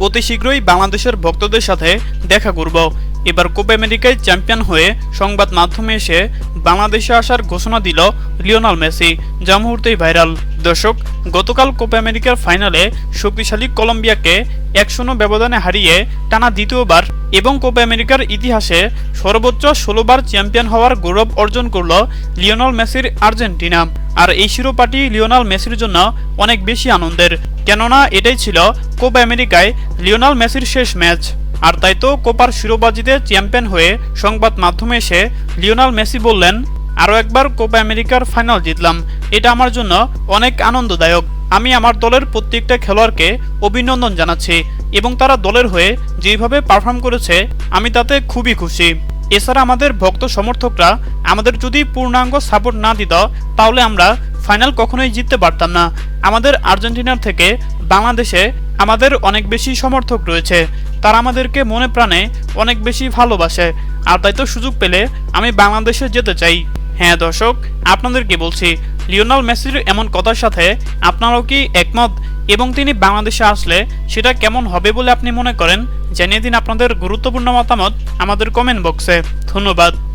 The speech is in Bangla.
অতি শীঘ্রই বাংলাদেশের ভক্তদের সাথে দেখা করব। এবার আমেরিকায় চ্যাম্পিয়ন হয়ে সংবাদ মাধ্যমে এসে বাংলাদেশে আসার ঘোষণা দিল লিওনাল মেসি, যা মুহূর্তেই ভাইরাল। দর্শক, গতকাল কোপা আমেরিকার ফাইনালে শক্তিশালী কলম্বিয়াকে এক শূন্য ব্যবধানে হারিয়ে টানা দ্বিতীয়বার এবং কোপা আমেরিকার ইতিহাসে সর্বোচ্চ ষোলোবার চ্যাম্পিয়ন হওয়ার গৌরব অর্জন করল লিওনাল মেসির আর্জেন্টিনা। আর এই শিরোপাটি লিওনাল মেসির জন্য অনেক বেশি আনন্দের। কেননা এটাই ছিল কোপ আমেরিকায় লিওনাল মেসির শেষ ম্যাচ। আর তাই তো কোপার শিরোবাজিতে চ্যাম্পিয়ন হয়ে সংবাদ মাধ্যমে এসে লিওনাল মেসি বললেন আরও একবার কোপা আমেরিকার ফাইনাল জিতলাম। এটা আমার জন্য অনেক আনন্দদায়ক। আমি আমার দলের প্রত্যেকটা খেলোয়াড়কে অভিনন্দন জানাচ্ছি এবং তারা দলের হয়ে যেভাবে পারফর্ম করেছে, আমি তাতে খুবই খুশি। এছাড়া আমাদের ভক্ত সমর্থকরা আমাদের যদি পূর্ণাঙ্গ সাপোর্ট না দিত, তাহলে আমরা ফাইনাল কখনোই জিততে পারতাম না। আমাদের আর্জেন্টিনার থেকে বাংলাদেশে আমাদের অনেক বেশি সমর্থক রয়েছে। তারা আমাদেরকে মনে প্রাণে অনেক বেশি ভালোবাসে। আর তাই তো সুযোগ পেলে আমি বাংলাদেশে যেতে চাই। হ্যাঁ দর্শক আপনাদেরকে বলছি? লিওনাল মেসির এমন কথার সাথে আপনারাও কি একমত এবং তিনি বাংলাদেশে আসলে সেটা কেমন হবে বলে আপনি মনে করেন, জানিয়ে দিন আপনাদের গুরুত্বপূর্ণ মতামত আমাদের কমেন্ট বক্সে ধন্যবাদ।